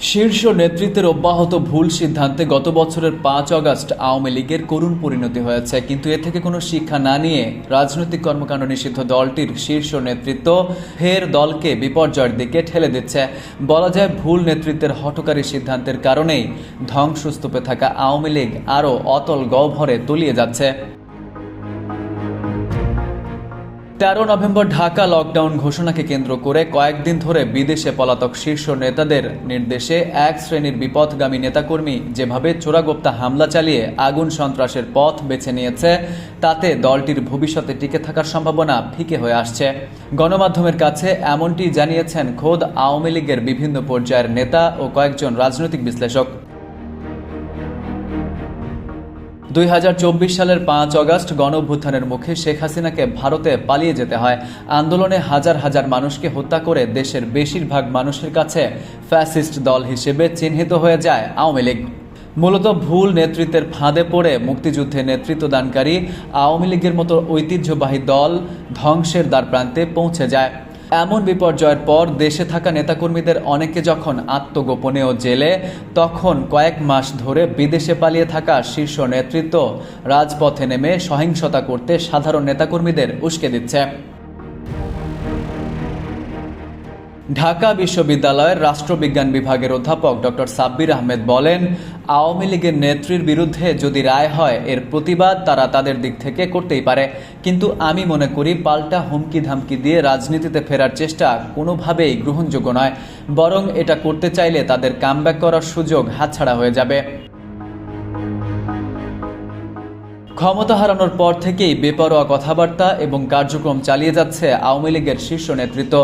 শীর্ষ নেতৃত্বের অব্যাহত ভুল সিদ্ধান্তে গত বছরের পাঁচ আগস্ট আওয়ামী লীগের করুণ পরিণতি হয়েছে। কিন্তু এ থেকে কোনো শিক্ষা না নিয়ে রাজনৈতিক কর্মকাণ্ড নিষিদ্ধ দলটির শীর্ষ নেতৃত্ব ফের দলকে বিপর্যয়ের দিকে ঠেলে দিচ্ছে। বলা যায় ভুল নেতৃত্বের হঠকারী সিদ্ধান্তের কারণেই ধ্বংসস্তূপে থাকা আওয়ামী লীগ আরও অতল গহ্বরে তলিয়ে যাচ্ছে। তেরো নভেম্বর ঢাকা লকডাউন ঘোষণাকে কেন্দ্র করে কয়েকদিন ধরে বিদেশে পলাতক শীর্ষ নেতাদের নির্দেশে এক শ্রেণির বিপথগামী নেতাকর্মী যেভাবে চোরাগোপ্তা হামলা চালিয়ে আগুন সন্ত্রাসের পথ বেছে নিয়েছে, তাতে দলটির ভবিষ্যতে টিকে থাকার সম্ভাবনা ফিকে হয়ে আসছে। গণমাধ্যমের কাছে এমনটি জানিয়েছেন খোদ আওয়ামী লীগের বিভিন্ন পর্যায়ের নেতা ও কয়েকজন রাজনৈতিক বিশ্লেষক। দুই হাজার চব্বিশ সালের পাঁচ অগস্ট গণ অভ্যুত্থানের মুখে শেখ হাসিনাকে ভারতে পালিয়ে যেতে হয়। আন্দোলনে হাজার হাজার মানুষকে হত্যা করে দেশের বেশিরভাগ মানুষের কাছে ফ্যাসিস্ট দল হিসেবে চিহ্নিত হয়ে যায় আওয়ামী লীগ। মূলত ভুল নেতৃত্বের ফাঁদে পড়ে মুক্তিযুদ্ধে নেতৃত্বদানকারী আওয়ামী লীগের মতো ঐতিহ্যবাহী দল ধ্বংসের দ্বারপ্রান্তে পৌঁছে যায়। এমন বিপর্যয়ের পর দেশে থাকা নেতাকর্মীদের অনেকে যখন আত্মগোপনেও জেলে, তখন কয়েক মাস ধরে বিদেশে পালিয়ে থাকা শীর্ষ নেতৃত্ব রাজপথে নেমে সহিংসতা করতে সাধারণ নেতাকর্মীদের উস্কে দিচ্ছে। ঢাকা বিশ্ববিদ্যালয়ের রাষ্ট্রবিজ্ঞান বিভাগের অধ্যাপক ডক্টর সাব্বির আহমেদ বলেন, আওয়ামী লীগের নেত্রীর বিরুদ্ধে যদি রায় হয়, এর প্রতিবাদ তারা তাদের দিক থেকে করতেই পারে। কিন্তু আমি মনে করি, পাল্টা হুমকি ধামকি দিয়ে রাজনীতিতে ফেরার চেষ্টা কোনোভাবেই গ্রহণযোগ্য নয়। বরং এটা করতে চাইলে তাদের কামব্যাক করার সুযোগ হাতছাড়া হয়ে যাবে। ক্ষমতা হারানোর পর থেকেই বেপরোয়া কথাবার্তা এবং কার্যক্রম চালিয়ে যাচ্ছে আওয়ামী লীগের শীর্ষ নেতৃত্ব।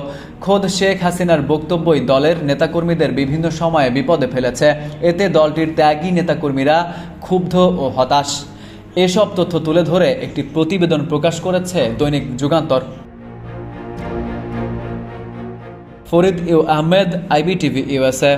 খোদ শেখ হাসিনার বক্তব্যই দলের নেতাকর্মীদের বিভিন্ন সময়ে বিপদে ফেলেছে। এতে দলটির ত্যাগী নেতাকর্মীরা ক্ষুব্ধ ও হতাশ। এসব তথ্য তুলে ধরে একটি প্রতিবেদন প্রকাশ করেছে দৈনিক Jugantor. Farid U Ahmed, IBTV USA